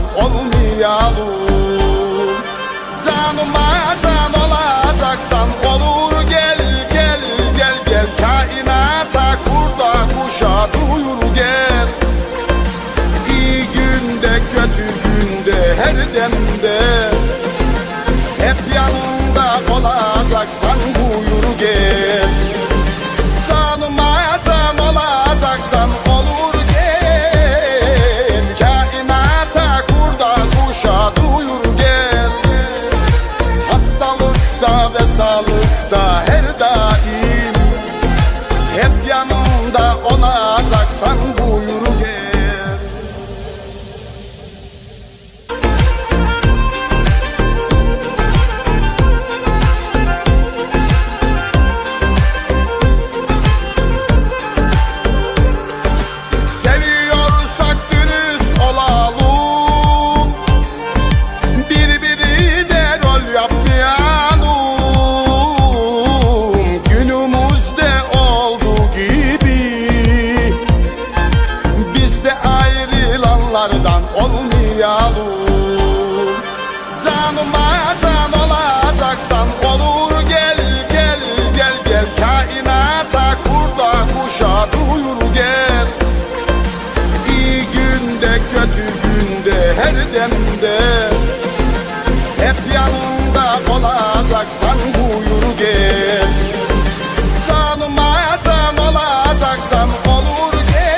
can olmayalım Canıma can olacaksan olur. Gel gel gel gel. Kainata kurda kuşa duyur gel. İyi günde kötü günde her demde. Olacaksan ayrılanlardan olmayalım. Canıma can olacaksan olur. Gel gel gel gel. Kainata kurda kuşa duyur gel. İyi günde kötü günde her demde. Hep yanında olacaksan